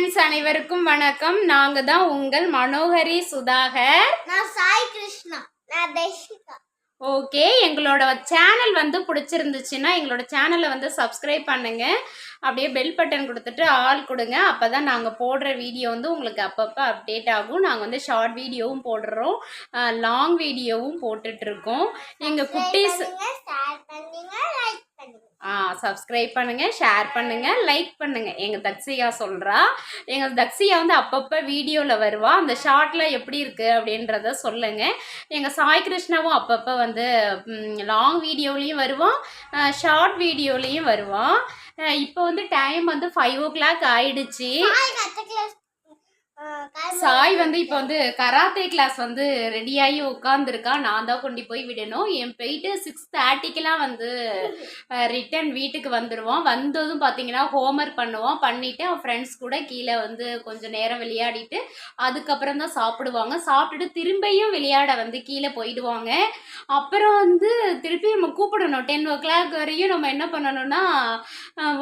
Friends அனைவருக்கும் வணக்கம். நாங்க தான் உங்கள் மனோகரி சுதாகர். நான் சாய் கிருஷ்ணா. நான் தர்ஷிகா. ஓகே எங்களோட சேனல் வந்து பிடிச்சிருந்துச்சுன்னா எங்களோட சேனலை வந்து சப்ஸ்கிரைப் பண்ணுங்க. அப்படியே பெல் பட்டன் கொடுத்துட்டு ஆல் கொடுங்க. அப்போ தான் நாங்கள் போடுற வீடியோ வந்து உங்களுக்கு அப்பப்போ அப்டேட் ஆகும். நாங்கள் வந்து ஷார்ட் வீடியோவும் போடுறோம். லாங் வீடியோவும் போட்டுட்ருக்கோம் எங்கள் குட்டீஸ் ஆ சப்ஸ்கிரைப் பண்ணுங்க ஷேர் பண்ணுங்க லைக் பண்ணுங்க. எங்க தக்ஸியா சொல்றா எங்க தக்ஸியா வந்து அப்பப்போ வீடியோவில் வருவா. அந்த ஷார்ட்ல எப்படி இருக்கு அப்படின்றத சொல்லுங்க. எங்க சாய் கிருஷ்ணாவும் அப்பப்போ வந்து லாங் வீடியோலையும் வருவான் ஷார்ட் வீடியோலையும் வருவான் இப்போ வந்து டைம் வந்து ஃபைவ் ஓ கிளாக் ஆயிடுச்சு சாய் வந்து இப்போ வந்து கராத்தே கிளாஸ் வந்து ரெடியாகி உட்காந்துருக்கான் நான் தான் கொண்டு போய் விடணும். என் போயிட்டு சிக்ஸ் தேர்ட்டிக்கெலாம் வந்து ரிட்டன் வீட்டுக்கு வந்துடுவான் வந்ததும் பார்த்தீங்கன்னா ஹோம்ஒர்க் பண்ணுவான் பண்ணிவிட்டு அவன் ஃப்ரெண்ட்ஸ் கூட கீழே வந்து கொஞ்சம் நேரம் விளையாடிட்டு அதுக்கப்புறம் தான் சாப்பிடுவாங்க. சாப்பிட்டுட்டு திரும்பியும் விளையாட வந்து கீழே போயிடுவாங்க. அப்புறம் வந்து திருப்பி நம்ம கூப்பிடணும். டென் ஓ கிளாக் வரையும் நம்ம என்ன பண்ணணும்னா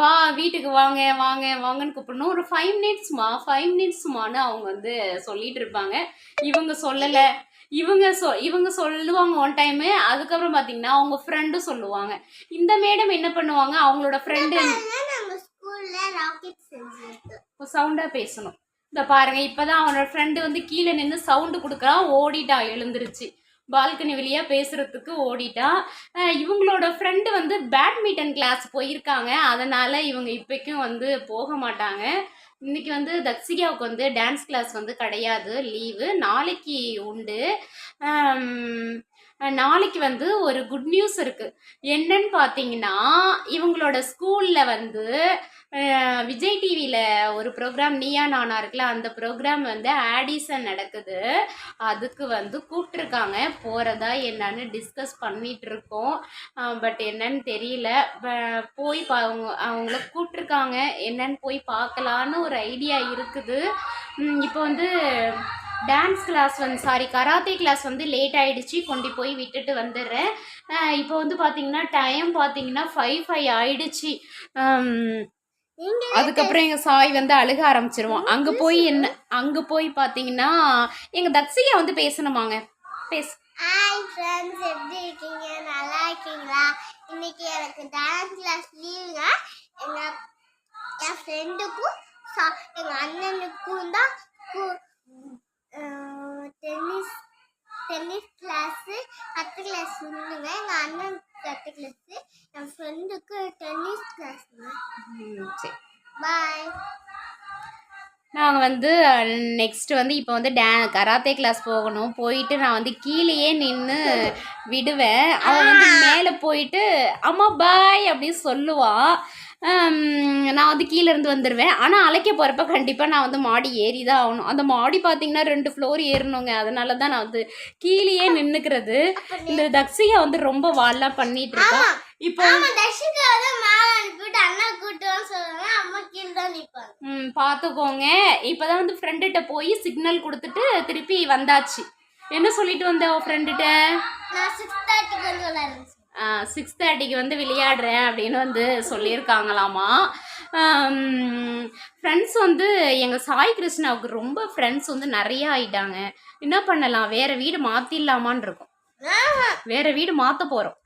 வா வீட்டுக்கு வாங்க வாங்க வாங்கன்னு கூப்பிடணும். ஒரு ஃபைவ் மினிட்ஸ்மா ஃபைவ் மினிட்ஸ்மான்னு அவங்க வந்து சொல்லிட்டு இருப்பாங்க. இவங்க சொல்லலை. இவங்க சொ இவங்க சொல்லுவாங்க ஒன் டைமு அதுக்கப்புறம் பார்த்தீங்கன்னா அவங்க ஃப்ரெண்டும் சொல்லுவாங்க. இந்த மேடம் என்ன பண்ணுவாங்க? அவங்களோட ஃப்ரெண்டு சவுண்டாக பேசணும். இந்த பாருங்க இப்போதான் அவனோட ஃப்ரெண்டு வந்து கீழே நின்று சவுண்டு கொடுக்குறான் ஓடிட்டான் எழுந்திருச்சு. பால்கனி வழியா பேசுறதுக்கு ஓடிட்டான் இவங்களோட ஃப்ரெண்டு வந்து பேட்மிண்டன் கிளாஸ் போயிருக்காங்க. அதனால இவங்க இப்போக்கும் வந்து போக மாட்டாங்க. இன்னைக்கு வந்து தக்ஷிகாவுக்கு வந்து டான்ஸ் கிளாஸ் வந்து கிடையாது. லீவு நாளைக்கு உண்டு. நாளைக்கு வந்து ஒரு குட் நியூஸ் இருக்குது என்னன்னு பார்த்தீங்கன்னா இவங்களோட ஸ்கூலில் வந்து விஜய் டிவியில் ஒரு ப்ரோக்ராம் நீயா நானா இருக்குல்ல அந்த ப்ரோக்ராம் வந்து ஆடிஷன் நடக்குது. அதுக்கு வந்து கூப்பிட்ருக்காங்க போகிறதா என்னன்னு டிஸ்கஸ் பண்ணிட்டு இருக்கோம் பட் என்னன்னு தெரியல. போய் பா அவங்க அவங்கள கூப்பிட்ருக்காங்க என்னன்னு போய் பார்க்கலான்னு ஒரு ஐடியா இருக்குது. இப்போ வந்து டான்ஸ் கிளாஸ் வந்து சாரி கராத்தே கிளாஸ் வந்து லேட் ஆகிடுச்சு கொண்டு போய் விட்டுட்டு வந்துடுறேன். இப்போ வந்து பார்த்தீங்கன்னா டைம் பார்த்தீங்கன்னா ஃபைவ் ஃபைவ் ஆயிடுச்சு. அதுக்கப்புறம் எங்கள் சாய் வந்து அழுக ஆரம்பிச்சிருவோம் அங்கே போய் என்ன அங்கே போய் பார்த்தீங்கன்னா எங்கள் தக்ஷியா வந்து பேசணுமாங்க. பேச. ஹாய் ஃப்ரெண்ட்ஸ் எப்படி இருக்கீங்க? நல்லா இருக்கீங்களா? இன்னைக்கு எனக்கு டான்ஸ் கிளாஸ் லீவுங்க எங்கள் என் ஃப்ரெண்டுக்கும் எங்கள் அண்ணனுக்கும் தான் டென்னிஸ் டென்னிஸ் கிளாஸு கத்து கிளாஸ் உண்டுங்க எங்க அண்ணனுக்கு கத்து கிளாஸு என் ஃப்ரெண்டுக்கு டென்னிஸ் கிளாஸுங்க ம், சரி. பாய் நாங்கள் வந்து நெக்ஸ்ட் வந்து இப்போ வந்து டே கராத்தே கிளாஸ் போகணும். போயிட்டு நான் வந்து கீழேயே நின்று விடுவேன். அவன் வந்து மேலே போயிட்டு அம்மா பாய் அப்படின்னு சொல்லுவான் நான் வந்து கீழே இருந்து வந்துடுவேன் ஆனால் அழைக்க போகிறப்ப கண்டிப்பாக நான் வந்து மாடி ஏறி தான் ஆகணும். அந்த மாடி பார்த்தீங்கன்னா ரெண்டு ஃப்ளோர் ஏறணுங்க. அதனால தான் நான் வந்து கீழேயே நின்றுக்கிறது இந்த தக்ஷிகா வந்து ரொம்ப வால்லாம் பண்ணிட்டு இருக்கா. ஆமா. இப்போ பார்த்துக்கோங்க இப்போதான் வந்து ஃப்ரெண்டுகிட்ட போய் சிக்னல் கொடுத்துட்டு திருப்பி வந்தாச்சு. என்ன சொல்லிட்டு வந்த ஃப்ரெண்டுகிட்ட நான் சிக்ஸ் தேர்ட்டிக்கு வந்து விளையாடுறேன் சிக்ஸ் தேர்ட்டிக்கு வந்து விளையாடுறேன் அப்படின்னு வந்து சொல்லியிருக்காங்களாமா. ஃப்ரெண்ட்ஸ் வந்து எங்கள் சாய் கிருஷ்ணாவுக்கு ரொம்ப ஃப்ரெண்ட்ஸ் வந்து நிறைய ஆயிட்டாங்க. என்ன பண்ணலாம்? வேற வீடு மாற்றிடலாமான்னு இருக்கோம். வேற வீடு மாற்ற போகிறோம்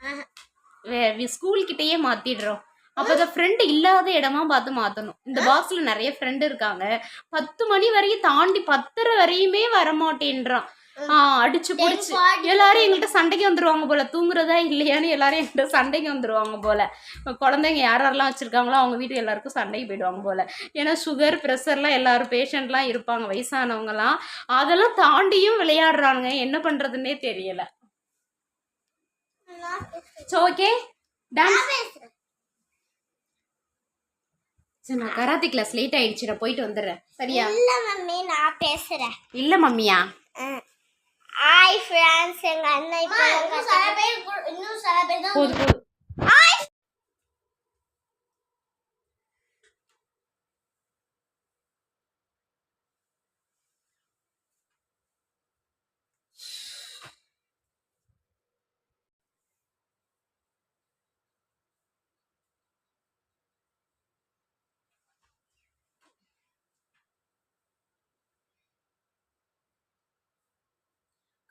வே ஸ்கூல் கிட்டேயே மாற்றிடுறோம் அப்போ தான் ஃப்ரெண்டு இல்லாத இடமா பார்த்து மாற்றணும் இந்த பாக்ஸில் நிறைய ஃப்ரெண்டு இருக்காங்க. பத்து மணி வரையும் தாண்டி பத்தரை வரையுமே வரமாட்டேன்றான். அடிச்சு பிடிச்சி. எல்லாரும் எங்கள்கிட்ட சண்டைக்கு வந்துருவாங்க போல. தூங்குறதா இல்லையான்னு எல்லாரும் என்கிட்ட சண்டைக்கு வந்துருவாங்க போல. குழந்தைங்க யார் யாரெல்லாம் வச்சிருக்காங்களோ அவங்க வீட்டுக்கு எல்லாருக்கும் சண்டைக்கு போயிடுவாங்க போல. ஏன்னா சுகர் ப்ரெஷர்லாம் எல்லாரும் பேஷண்ட்லாம் இருப்பாங்க வயசானவங்கலாம். அதெல்லாம் தாண்டியும் விளையாடுறானுங்க. என்ன பண்றதுன்னே தெரியல. ஓகே டான்ஸ் சரி நான் கராத்தே கிளாஸ் லேட் ஆயிடுச்சு நான் போயிட்டு வந்துடுறேன். சரியா? இல்ல மம்மி நான் பேசுறேன். இல்லை மம்மியா? ஹாய் ஃப்ரெண்ட்ஸ் எங்க அண்ணன் இப்போ இன்னும் சில பேர் இன்னும் சில பேர் தான் போது போது.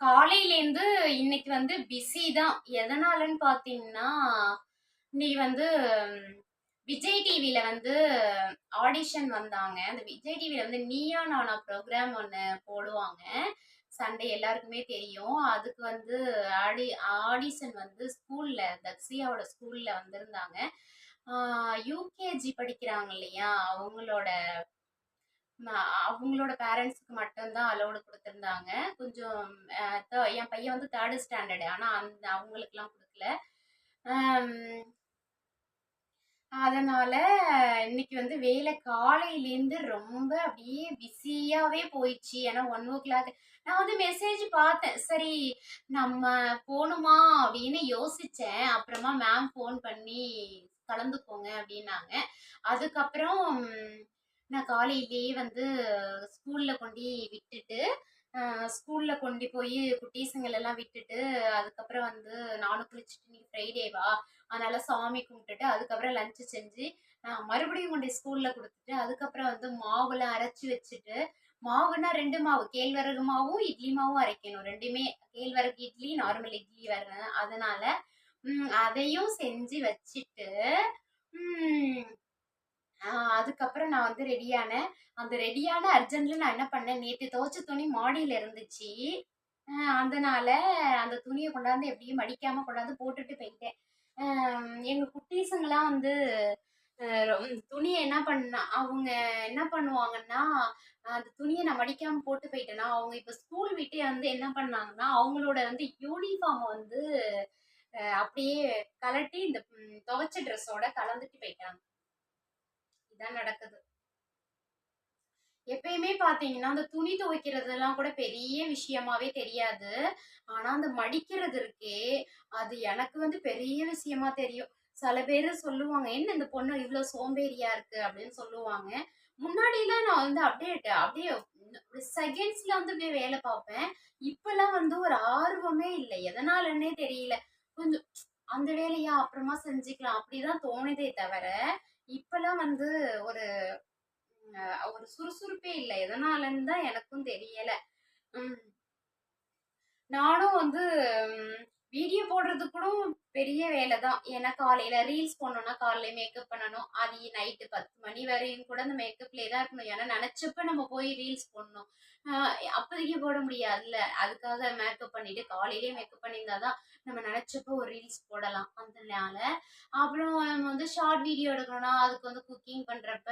காலையிலேருந்து இன்னைக்கு வந்து பிஸி தான். எதனாலன்னு பார்த்தீங்கன்னா நீ வந்து விஜய் டிவியில வந்து ஆடிஷன் வந்தாங்க. அந்த விஜய் டிவியில வந்து நீயா நானா ப்ரோக்ராம் ஒன்று போடுவாங்க. சண்டே எல்லாருக்குமே தெரியும். அதுக்கு வந்து ஆடி ஆடிஷன் வந்து ஸ்கூல்ல தக்ஸியாவோட ஸ்கூல்ல வந்திருந்தாங்க. யூகேஜி படிக்கிறாங்க இல்லையா? அவங்களோட அவங்களோட பேரண்ட்ஸ்க்கு மட்டும்தான் அலோடு கொடுத்துருந்தாங்க. கொஞ்சம் என் பையன் வந்து தேர்டு ஸ்டாண்டர்டு ஆனால் அந்த அவங்களுக்குலாம் கொடுக்கல. அதனால் அதனால இன்னைக்கு வந்து வேலை காலையிலேருந்து ரொம்ப அப்படியே பிஸியாகவே போயிடுச்சு. ஏன்னா ஒன் ஓ கிளாக் நான் வந்து மெசேஜ் பார்த்தேன். சரி நம்ம போகணுமா அப்படின்னு யோசித்தேன் அப்புறமா மேம் ஃபோன் பண்ணி கலந்துக்கோங்க அப்படின்னாங்க. அதுக்கப்புறம் நான் காலையிலேயே வந்து ஸ்கூல்ல கொண்டு விட்டுட்டு ஸ்கூல்ல கொண்டு போய் குட்டீஸுங்களெல்லாம் விட்டுட்டு அதுக்கப்புறம் வந்து நானும் குளிச்சுட்டு இன்னைக்கு ஃப்ரைடேவா அதனால சாமி கும்பிட்டுட்டு அதுக்கப்புறம் லஞ்சு செஞ்சு மறுபடியும் கொண்டு ஸ்கூல்ல கொடுத்துட்டு அதுக்கப்புறம் வந்து மாவுலாம் அரைச்சி வச்சுட்டு மாவுனா ரெண்டு மாவு கேழ்வரகு மாவும் இட்லி மாவும் அரைக்கணும் ரெண்டுமே. கேழ்வரகு இட்லி நார்மல் இட்லி வர அதனால அதையும் செஞ்சு வச்சுட்டு நான் வந்து ரெடியானேன் அந்த ரெடியான அர்ஜென்ட்ல நான் என்ன பண்ணேன்? நேற்று துவைச்ச துணி மாடியில இருந்துச்சு. அதனால அந்த துணியை கொண்டாந்து எப்படியும் மடிக்காம கொண்டாந்து போட்டுட்டு போயிட்டேன். எங்க குட்டீஸுங்கெல்லாம் வந்து ரொ- துணியை என்ன பண்ண அவங்க என்ன பண்ணுவாங்கன்னா அந்த துணியை நான் மடிக்காம போட்டு போயிட்டேன்னா அவங்க இப்ப ஸ்கூல் விட்டே வந்து என்ன பண்ணாங்கன்னா அவங்களோட வந்து யூனிஃபார்ம் வந்து அப்படியே கலட்டி இந்த துவைச்ச ட்ரெஸ்ஸோட கலந்துட்டு போயிட்டாங்க. இதான் நடக்குது. எப்பயுமே பாத்தீங்கன்னா அந்த துணி துவைக்கிறதெல்லாம் கூட பெரிய விஷயமாவே தெரியாது. ஆனா அந்த மடிக்கிறது இருக்கே அது எனக்கு வந்து பெரிய விஷயமா தெரியும். சில பேர் சொல்லுவாங்க என்ன இந்த பொண்ணு இவ்வளவு சோம்பேறியா இருக்கு? அப்படின்னு சொல்லுவாங்க. முன்னாடிலாம் நான் வந்து அப்படியே அப்படியே செகண்ட்ஸ்ல வந்து அப்படியே வேலை பார்ப்பேன். இப்பெல்லாம் வந்து ஒரு ஆர்வமே இல்லை. எதனாலன்னே தெரியல. கொஞ்சம் அந்த வேலையா அப்புறமா செஞ்சுக்கலாம். அப்படிதான் தோணுதே தவிர இப்பெல்லாம் வந்து ஒரு ஒரு சுறுசுறுப்பே இல்லை. எதனாலன்னு தான் எனக்கும் தெரியல. உம். நானும் வந்து வீடியோ போடுறது கூட பெரிய வேலை தான். ஏன்னா காலையில ரீல்ஸ் போடணும்னா காலையில மேக்கப் பண்ணணும். அது நைட்டு பத்து மணி வரையும் கூட அந்த மேக்கப்லேயே தான் இருக்கணும். ஏன்னா நினைச்சப்ப நம்ம போய் ரீல்ஸ் போடணும். அப்போதைக்கு போட முடியாதுல்ல. அதுக்காக மேக்கப் பண்ணிட்டு காலையிலேயே மேக்கப் பண்ணியிருந்தாதான் நம்ம நினைச்சப்ப ஒரு ரீல்ஸ் போடலாம். அதனால அப்புறம் நம்ம வந்து ஷார்ட் வீடியோ எடுக்கணும்னா அதுக்கு வந்து குக்கிங் பண்றப்ப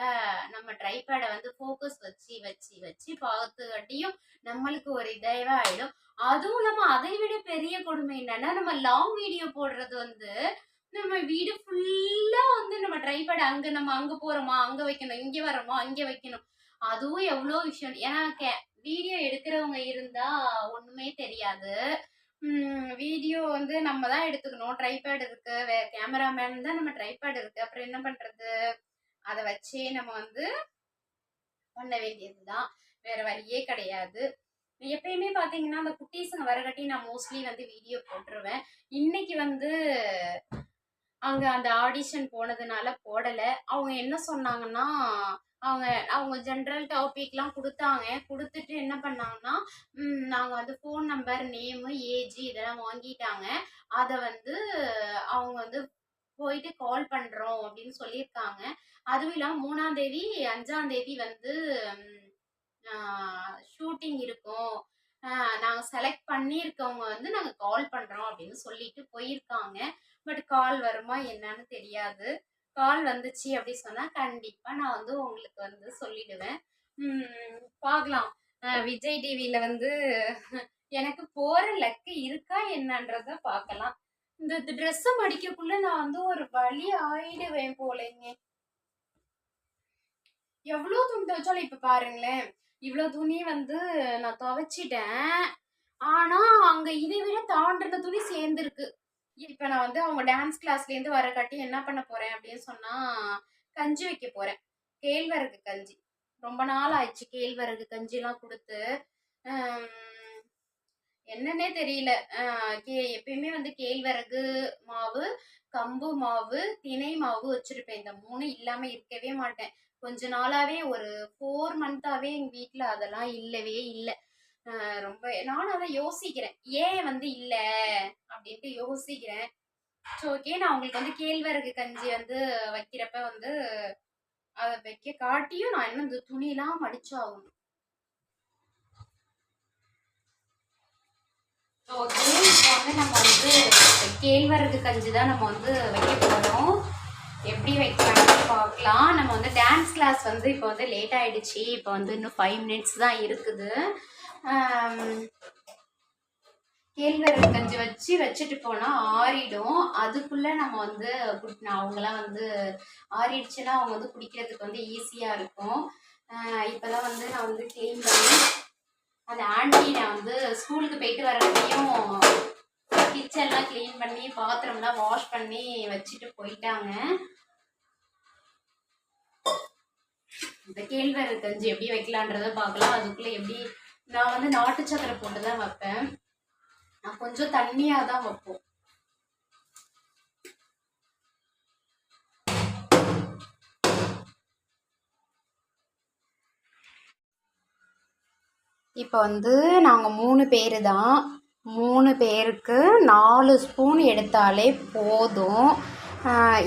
நம்ம ட்ரைபேடை வந்து ஃபோக்கஸ் வச்சு வச்சு வச்சு பார்த்துக்காட்டியும் நம்மளுக்கு ஒரு இதாகவே ஆயிடும் அதுவும் இல்லாம அதை விட பெரிய கொடுமை என்னன்னா நம்ம லாங் வீடியோ போடுறது வந்து நம்ம வீடு ஃபுல்லா வந்து நம்ம ட்ரைபேட் அங்க நம்ம அங்க போறோமா? அங்க வைக்கணும். இங்க வரோமா அங்க வைக்கணும். அதுவும் எவ்வளோ விஷயம். ஏன்னா வீடியோ எடுக்கிறவங்க இருந்தா ஒண்ணுமே தெரியாது. வீடியோ வந்து நம்ம தான் எடுத்துக்கணும். ட்ரைபேட் இருக்கு. வே கேமராமேன் தான் நம்ம ட்ரைபேட் இருக்கு. அப்புறம் என்ன பண்றது? அதை வச்சே நம்ம வந்து பண்ண வேண்டியதுதான். வேற வழியே கிடையாது. எப்பயுமே பாத்தீங்கன்னா அந்த குட்டீஸுங்க வரகட்டி நான் மோஸ்ட்லி வந்து வீடியோ போட்டுருவேன். இன்னைக்கு வந்து அவங்க அந்த ஆடிஷன் போனதுனால போடல. அவங்க என்ன சொன்னாங்கன்னா அவங்க அவங்க ஜென்ரல் டாபிக்லாம் கொடுத்தாங்க. கொடுத்துட்டு என்ன பண்ணாங்கன்னா நாங்கள் நாங்க வந்து ஃபோன் நம்பர் நேமு ஏஜ் இதெல்லாம் வாங்கிட்டாங்க. அதை வந்து அவங்க வந்து போயிட்டு கால் பண்றோம் அப்படின்னு சொல்லியிருக்காங்க. அதுவும் இல்லாமல் மூணாம் தேதி அஞ்சாம் தேதி வந்து ஷூட்டிங் இருக்கும். நாங்கள் செலக்ட் பண்ணியிருக்கவங்க வந்து நாங்கள் கால் பண்ணுறோம் அப்படின்னு சொல்லிட்டு போயிருக்காங்க. பட் கால் வருமா என்னன்னு தெரியாது. கால் வந்துச்சு அப்படி சொன்னால் கண்டிப்பாக நான் வந்து உங்களுக்கு வந்து சொல்லிடுவேன். உம், பார்க்கலாம். விஜய் டிவியில வந்து எனக்கு போகிற லக்கு இருக்கா என்னன்றத பார்க்கலாம். இந்த ட்ரெஸ் மடிக்கக்குள்ள நான் வந்து ஒரு வழி ஆயிடுவேன் போலேங்க. எவ்வளோ துணி வச்சாலும் இப்போ பாருங்களேன். இவ்வளோ துணி வந்து நான் துவைச்சிட்டேன். ஆனா அங்க இதை விட தாண்டின துணி சேர்ந்துருக்கு. இப்போ நான் வந்து அவங்க டான்ஸ் கிளாஸ்லேருந்து வர காட்டி என்ன பண்ண போறேன் அப்படின்னு சொன்னா கஞ்சி வைக்க போறேன். கேழ்வரகு கஞ்சி. ரொம்ப நாள் ஆயிடுச்சு கேழ்வரகு கஞ்சிலாம் கொடுத்து. என்னன்னே தெரியல. கே- எப்பயுமே வந்து கேழ்வரகு மாவு கம்பு மாவு திணை மாவு வச்சிருப்பேன். இந்த மூணு இல்லாம இருக்கவே மாட்டேன். கொஞ்ச நாளாவே ஒரு ஃபோர் மந்த்தாவே எங்க வீட்ல அதெல்லாம் இல்லவே இல்லை. ரொம்ப நானும் அதை யோசிக்கிறேன். ஏன் வந்து இல்லை? அப்படின்ட்டு யோசிக்கிறேன். ஸோ ஓகே நான் உங்களுக்கு வந்து கேழ்வரகு கஞ்சி வந்து வைக்கிறப்ப வந்து அதை வைக்க காட்டியும் நான் இன்னும் இந்த துணிலாம் மடிச்சாகணும். ஓகே இப்போ வந்து நம்ம வந்து கேழ்வரகு கஞ்சி தான் நம்ம வந்து வைக்க போகிறோம் எப்படி வைக்கலாம்னு பார்க்கலாம். நம்ம வந்து டான்ஸ் கிளாஸ் வந்து இப்போ வந்து லேட் ஆயிடுச்சு. இப்போ வந்து இன்னும் ஃபைவ் மினிட்ஸ் தான் இருக்குது. கேழ்வரகு கஞ்சி வச்சு வச்சுட்டு போனால் ஆறிடும். அதுக்குள்ளே நம்ம வந்து அவங்களாம் வந்து ஆறிடுச்சுன்னா அவங்க வந்து குடிக்கிறதுக்கு வந்து ஈஸியாக இருக்கும். இப்போ தான் வந்து நான் வந்து க்ளீன் பண்ணி அந்த ஆண்டி நான் வந்து ஸ்கூலுக்கு போயிட்டு வரப்பையும் கிச்சன்லாம் க்ளீன் பண்ணி பாத்திரம்லாம் வாஷ் பண்ணி வச்சுட்டு போயிட்டாங்க. இந்த கேழ்வரகு கஞ்சி எப்படி வைக்கலான்றத பார்க்கலாம். அதுக்குள்ள எப்படி நான் வந்து நாட்டு சக்கரை போட்டு தான் வைப்பேன். நான் கொஞ்சம் தண்ணியாக தான் வைப்போம். இப்போ வந்து நாங்கள் மூணு பேர் தான். மூணு பேருக்கு நாலு ஸ்பூன் எடுத்தாலே போதும்.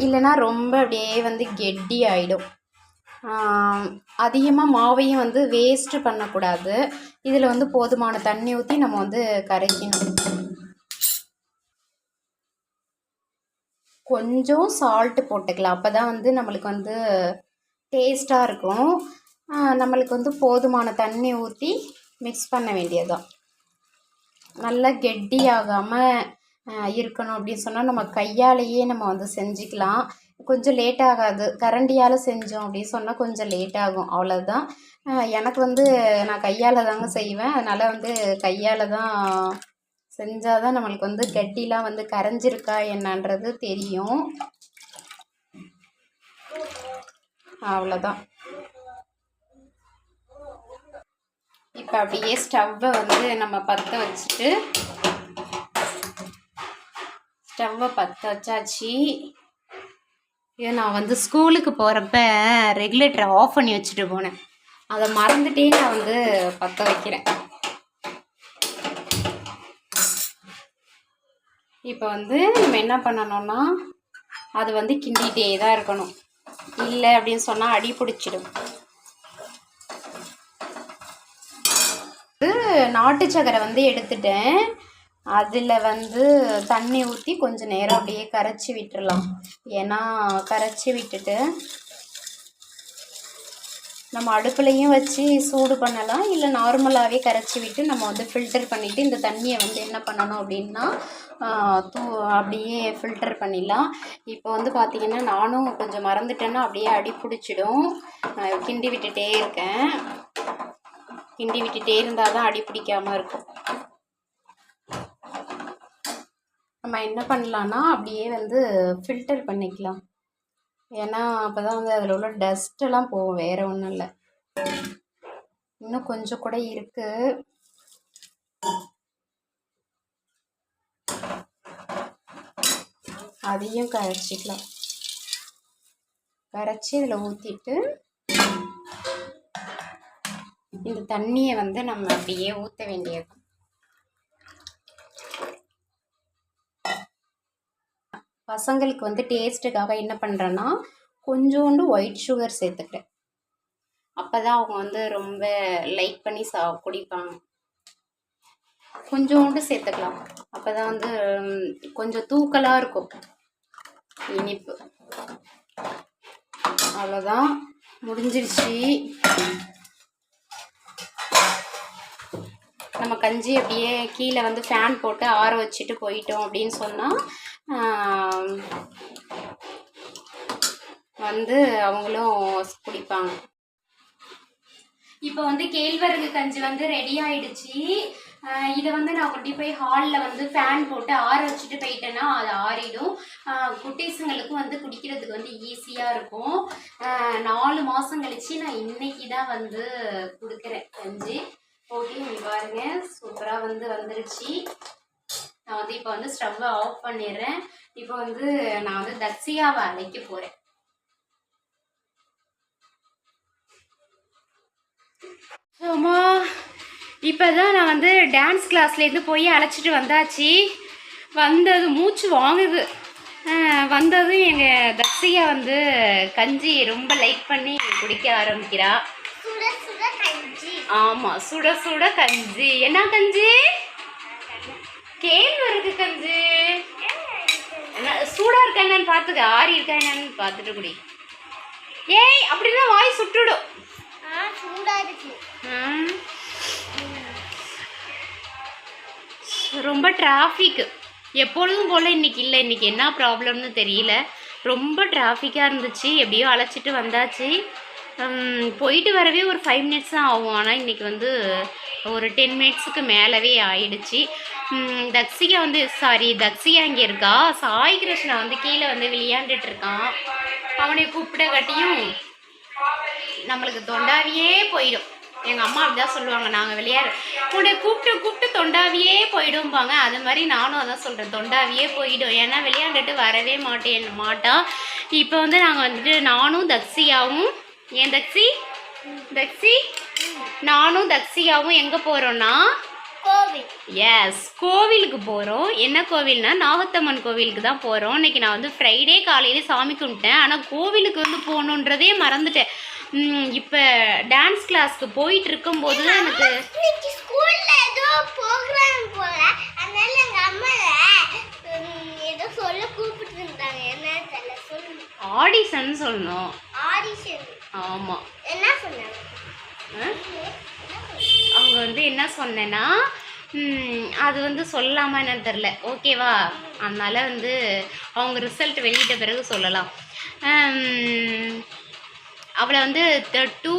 இல்லைன்னா ரொம்ப அப்படியே வந்து கெட்டி ஆகிடும் அதிகமாக மாவையும் வந்து வேஸ்ட்டு பண்ணக்கூடாது. இதில் வந்து போதுமான தண்ணி ஊற்றி நம்ம வந்து கரைக்கணும். கொஞ்சம் சால்ட்டு போட்டுக்கலாம். அப்போ தான் வந்து நம்மளுக்கு வந்து டேஸ்ட்டாக இருக்கும். நம்மளுக்கு வந்து போதுமான தண்ணி ஊற்றி மிக்ஸ் பண்ண வேண்டியதுதான். நல்லா கெட்டியாகாமல் இருக்கணும் அப்படின்னு சொன்னால் நம்ம கையாலேயே நம்ம வந்து செஞ்சுக்கலாம். கொஞ்சம் லேட் ஆகாது. கரண்டியால் செஞ்சோம் அப்படின்னு சொன்னால் கொஞ்சம் லேட் ஆகும். அவ்வளோதான் எனக்கு வந்து நான் கையால் தாங்க செய்வேன். அதனால் வந்து கையால் தான் செஞ்சால் தான் நம்மளுக்கு வந்து கட்டிலாம் வந்து கரைஞ்சிருக்கா என்னன்றது தெரியும். அவ்வளோதான் இப்போ அப்படியே ஸ்டவ்வை வந்து நம்ம பற்ற வச்சுட்டு ஸ்டவ்வை பற்ற வச்சாச்சு. இதை நான் வந்து ஸ்கூலுக்கு போகிறப்ப ரெகுலேட்டரை ஆஃப் பண்ணி வச்சுட்டு போனேன். அதை மறந்துட்டே நான் வந்து பற்ற வைக்கிறேன். இப்போ வந்து நம்ம என்ன பண்ணணும்னா அது வந்து கிண்டிகிட்டே தான் இருக்கணும். இல்லை அப்படின்னு சொன்னால் அடி பிடிச்சிடும். நாட்டு சக்கரை வந்து எடுத்துட்டேன். அதில் வந்து தண்ணி ஊற்றி கொஞ்சம் நேரம் அப்படியே கரைச்சி விட்டுடலாம் ஏன்னா கரைச்சி விட்டுட்டு நம்ம அடுப்புலையும் வச்சு சூடு பண்ணலாம். இல்லை நார்மலாகவே கரைச்சி விட்டு நம்ம வந்து ஃபில்டர் பண்ணிவிட்டு இந்த தண்ணியை வந்து என்ன பண்ணணும் அப்படின்னா தூ அப்படியே ஃபில்டர் பண்ணிடலாம். இப்போ வந்து பார்த்திங்கன்னா நானும் கொஞ்சம் மறந்துட்டேன்னா அப்படியே அடி பிடிச்சிடும். கிண்டி விட்டுட்டே இருக்கேன். கிண்டி விட்டுட்டே இருந்தால் தான் அடி பிடிக்காமல் இருக்கும். நம்ம என்ன பண்ணலான்னா அப்படியே வந்து ஃபில்டர் பண்ணிக்கலாம். ஏன்னா அப்போ தான் வந்து அதில் உள்ள டஸ்ட்டெல்லாம் போகும் வேறு ஒன்றும் இல்லை. இன்னும் கொஞ்சம் கூட இருக்குது அதையும் கரைச்சிக்கலாம். கரைச்சி இதில் ஊற்றிட்டு இந்த தண்ணியை வந்து நம்ம அப்படியே ஊற்ற வேண்டியது பசங்களுக்கு வந்து டேஸ்ட்டுக்காக என்ன பண்ணுறேன்னா கொஞ்சோண்டு ஒயிட் சுகர் சேர்த்துக்கிட்டேன். அப்போ தான் அவங்க வந்து ரொம்ப லைக் பண்ணி சா குடிப்பாங்க. கொஞ்சோண்டு சேர்த்துக்கலாம். அப்போ தான் வந்து கொஞ்சம் தூக்கலாக இருக்கும். இனிப்பு. அவ்வளோதான் முடிஞ்சிருச்சு. நம்ம கஞ்சி அப்படியே கீழே வந்து ஃபேன் போட்டு ஆற வச்சுட்டு போயிட்டோம் அப்படின்னு சொன்னால் வந்து அவங்களும் குடிப்பாங்க. இப்போ வந்து கேழ்வரகு கஞ்சி வந்து ரெடி ஆயிடுச்சு. இதை வந்து நான் கொண்டு போய் ஹாலில் வந்து ஃபேன் போட்டு ஆற வச்சுட்டு போயிட்டேன்னா அது ஆறிடும். குட்டீஸுங்களுக்கும் வந்து குடிக்கிறதுக்கு வந்து ஈஸியாக இருக்கும். நாலு மாதம் கழிச்சு நான் இன்னைக்கு தான் வந்து கொடுக்குறேன் கஞ்சி. ஓகே நீங்கள் பாருங்கள் சூப்பராக வந்து வந்துருச்சு. நான் வந்து இப்போ வந்து ஸ்டவ்வை ஆஃப் பண்ணிடுறேன். இப்போ வந்து நான் வந்து தக்ஸியாவை அழைக்க போகிறேன் அம்மா இப்போ தான் நான் வந்து டான்ஸ் கிளாஸ்லேருந்து போய் அழைச்சிட்டு வந்தாச்சு. வந்தது மூச்சு வாங்குது. வந்ததும் எங்கள் தக்ஷிகா வந்து கஞ்சி ரொம்ப லைக் பண்ணி குடிக்க ஆரம்பிக்கிறா. ஆமாம் சுட சுட கஞ்சி. என்ன கஞ்சி? கேழ்வரகு கஞ்சி. என்ன சூடாக இருக்கா என்னன்னு பார்த்துக்க ஆறி இருக்கா என்னன்னு பார்த்துட்டு குடி. ஏய் அப்படின்னா வாய் சுட்டுடும். ரொம்ப டிராஃபிக் எப்பொழுதும் போல் இன்னைக்கு இல்லை இன்னைக்கு என்ன ப்ராப்ளம்னு தெரியல. ரொம்ப டிராஃபிக்காக இருந்துச்சு எப்படியோ அழைச்சிட்டு வந்தாச்சு. போயிட்டு வரவே ஒரு ஃபைவ் மினிட்ஸ் தான் ஆகும். ஆனால் இன்றைக்கி வந்து ஒரு டென் மினிட்ஸுக்கு மேலவே ஆயிடுச்சு. ம், தக்ஷிகா வந்து சாரி தக்ஷிகா இங்கே இருக்கா? சாய் கிருஷ்ணா வந்து கீழே வந்து விளையாண்டுட்டு இருக்கான். அவனை கூப்பிட கட்டியும் நம்மளுக்கு தொண்டாவியே போயிடும். எங்கள் அம்மா அப்படிதான் சொல்லுவாங்க நாங்கள் விளையாடு உன்னை கூப்பிட்டு கூப்பிட்டு தொண்டாவியே போயிடும்பாங்க. அது மாதிரி நானும் அதான் சொல்கிறேன் தொண்டாவியே போயிடும். ஏன்னா விளையாண்டுட்டு வரவே மாட்டேன் மாட்டான் இப்போ வந்து நாங்கள் வந்துட்டு நானும் தக்ஷியாவும் ஏன் தக்ஷி? தக்ஷி நானும் தக்ஷியாவும் எங்கே போகிறோன்னா கோவில். எஸ் கோவிலுக்கு போகிறோம் என்ன கோவில்னா நாகத்தம்மன் கோவிலுக்கு தான் போகிறோம் இன்னைக்கு நான் வந்து ஃப்ரைடே காலையில சாமி கும்பிட்டேன். ஆனால் கோவிலுக்கு வந்து போகணுன்றதே மறந்துட்டேன். இப்போ டான்ஸ் கிளாஸ்க்கு போயிட்டு இருக்கும்போது தான் எனக்கு ஸ்கூல்ல ஏதோ ப்ரோக்ராம் போல. அதனால எங்க அம்மா ம், ஏதோ சொல்ல கூப்பிட்டு இருந்தாங்க என்ன தெரியல சொல்லு ஆடிஷன் சொல்லணும். ஆடிஷன். ஆமாம் என்ன சொன்னாங்க? அவங்க வந்து என்ன சொன்னேன்னா அது வந்து சொல்லாமா என்னன்னு தெரில ஓகேவா? அதனால வந்து அவங்க ரிசல்ட் வெளியிட்ட பிறகு சொல்லலாம். அவளை வந்து டூ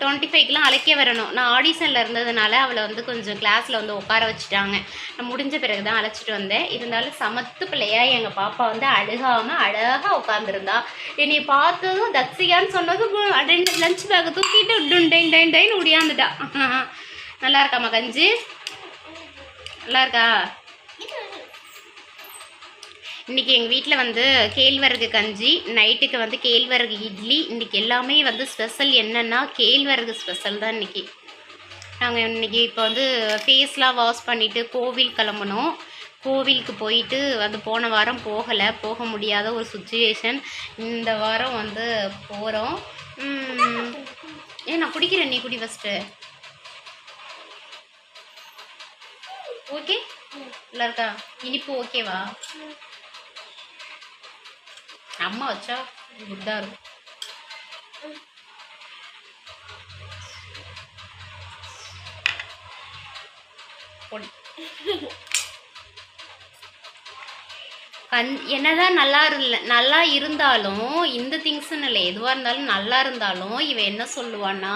டுவெண்ட்டி ஃபைவ்க்கெலாம் அழைக்க வரணும். நான் ஆடிஷனில் இருந்ததுனால அவளை வந்து கொஞ்சம் கிளாஸில் வந்து உட்கார வச்சுட்டாங்க. நான் முடிஞ்ச பிறகு தான் அழைச்சிட்டு வந்தேன். இருந்தாலும் சமத்து பிள்ளையாக எங்கள் பாப்பா வந்து அழுகாமல் அழகாக உட்காந்துருந்தா என்னை பார்த்ததும் தக்ஷிகான்னு சொன்னதும் லஞ்ச் பேக்கை தூக்கிட்டு டுன் டைன் டைன் டைன் நல்லா இருக்காம்மா கஞ்சி நல்லா இருக்கா? இன்றைக்கி எங்கள் வீட்டில் வந்து கேழ்வரகு கஞ்சி நைட்டுக்கு வந்து கேழ்வரகு இட்லி இன்றைக்கி எல்லாமே வந்து ஸ்பெஷல் என்னென்னா கேழ்வரகு ஸ்பெஷல் தான் இன்றைக்கி நாங்கள் இன்னைக்கு இப்போ வந்து ஃபேஸ்லாம் வாஷ் பண்ணிவிட்டு கோவில் கிளம்பணும் கோவிலுக்கு போயிட்டு வந்து போன வாரம் போகலை போக முடியாத ஒரு சுச்சுவேஷன் இந்த வாரம் வந்து போகிறோம் ஏன் நான் குடிக்கிறேன் நீ குடி ஃபஸ்ட்டு ஓகே நல்லா இருக்கா? இனிப்பு ஓகேவா நம்ம வச்சா குட்டாக இருக்கும். பொடி. கண் என்னதான் நல்லா இருல நல்லா இருந்தாலும் இந்த திங்ஸ்னு இல்லை எதுவாக இருந்தாலும் நல்லா இருந்தாலும் இவன் என்ன சொல்லுவான்னா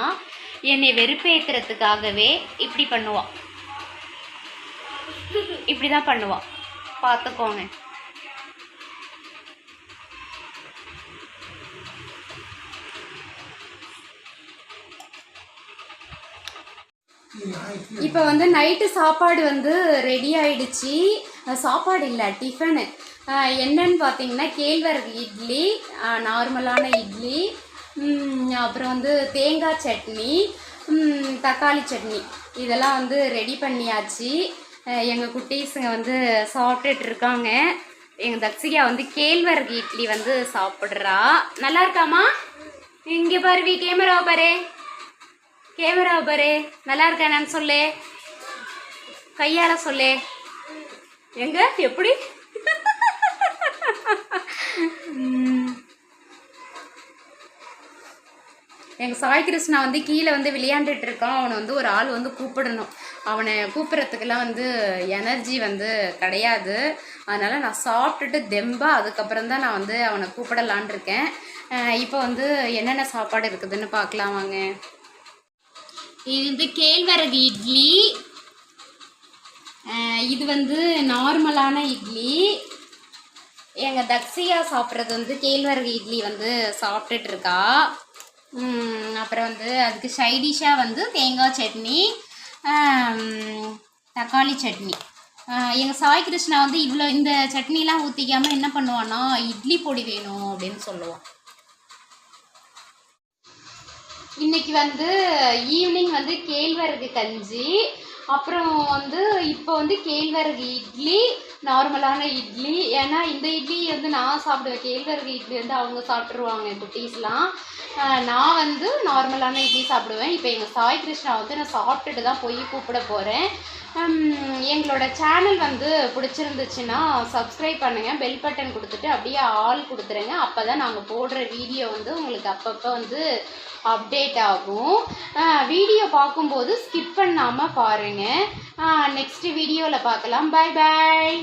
என்னை வெறுப்பேற்றுறதுக்காகவே இப்படி பண்ணுவான் இப்படி தான் பண்ணுவான் பார்த்துக்கோங்க இப்போ வந்து நைட்டு சாப்பாடு வந்து ரெடி ஆயிடுச்சு. சாப்பாடு இல்லை டிஃபனு என்னன்னு பார்த்தீங்கன்னா கேழ்வரகு இட்லி நார்மலான இட்லி அப்புறம் வந்து தேங்காய் சட்னி தக்காளி சட்னி. இதெல்லாம் வந்து ரெடி பண்ணியாச்சு. எங்கள் குட்டீஸுங்க வந்து சாப்பிட்டுட்டு இருக்காங்க. எங்கள் தக்ஷிகா வந்து கேழ்வரகு இட்லி வந்து சாப்பிட்றா. நல்லா இருக்காமா இங்கே பாரு வி கேமராவை பாரு. கேமராவை பாரு. நல்லா இருக்கா சொல்லு. கையால சொல்லு. எங்க? எப்படி? எங்கள் எங்க சாய் கிருஷ்ணா வந்து கீழே வந்து விளையாண்டுட்டு இருக்கான். அவனை வந்து ஒரு ஆள் வந்து கூப்பிடணும். அவனை கூப்பிட்றதுக்கெல்லாம் வந்து எனர்ஜி வந்து கிடையாது. அதனால நான் சாப்பிட்டுட்டு தெம்பா அதுக்கப்புறம் தான் நான் வந்து அவனை கூப்பிடலான் இருக்கேன். இப்போ வந்து என்னென்ன சாப்பாடு இருக்குதுன்னு பார்க்கலாம் வாங்க. இது வந்து கேழ்வரகு இட்லி. இது வந்து நார்மலான இட்லி. எங்கள் தக்ஷியா சாப்பிட்றது வந்து கேழ்வரகு இட்லி வந்து சாப்பிட்டுட்டு இருக்கா அப்புறம் வந்து அதுக்கு சைடிஷாக வந்து தேங்காய் சட்னி தக்காளி சட்னி. எங்கள் சாய் கிருஷ்ணா வந்து இவ்வளோ இந்த சட்னிலாம் ஊற்றிக்காமல் என்ன பண்ணுவான்னா இட்லி பொடி வேணும் அப்படின்னு சொல்லுவான். இன்னைக்கு வந்து ஈவினிங் வந்து கேழ்வரகு கஞ்சி அப்புறம் வந்து இப்போ வந்து கேழ்வரகு இட்லி நார்மலான இட்லி. ஏன்னா இந்த இட்லி வந்து நான் சாப்பிடுவேன். கேழ்வரகு இட்லி வந்து அவங்க சாப்பிட்ருவாங்க குட்டீஸ்லாம். நான் வந்து நார்மலான இட்லி சாப்பிடுவேன். இப்போ எங்கள் சாய் கிருஷ்ணா வந்து நான் சாப்பிட்டுட்டு தான் போய் கூப்பிட போகிறேன் எங்களோட சேனல் வந்து பிடிச்சிருந்துச்சுன்னா சப்ஸ்கிரைப் பண்ணுங்கள் பெல் பட்டன் கொடுத்துட்டு அப்படியே ஆல் கொடுத்துருங்க. அப்போ தான் நாங்கள் போடுற வீடியோ வந்து உங்களுக்கு அப்பப்போ வந்து அப்டேட் ஆகும். வீடியோ பார்க்கும்போது ஸ்கிப் பண்ணாமல் பாருங்கள் நெக்ஸ்ட் வீடியோவில் பார்க்கலாம். Bye bye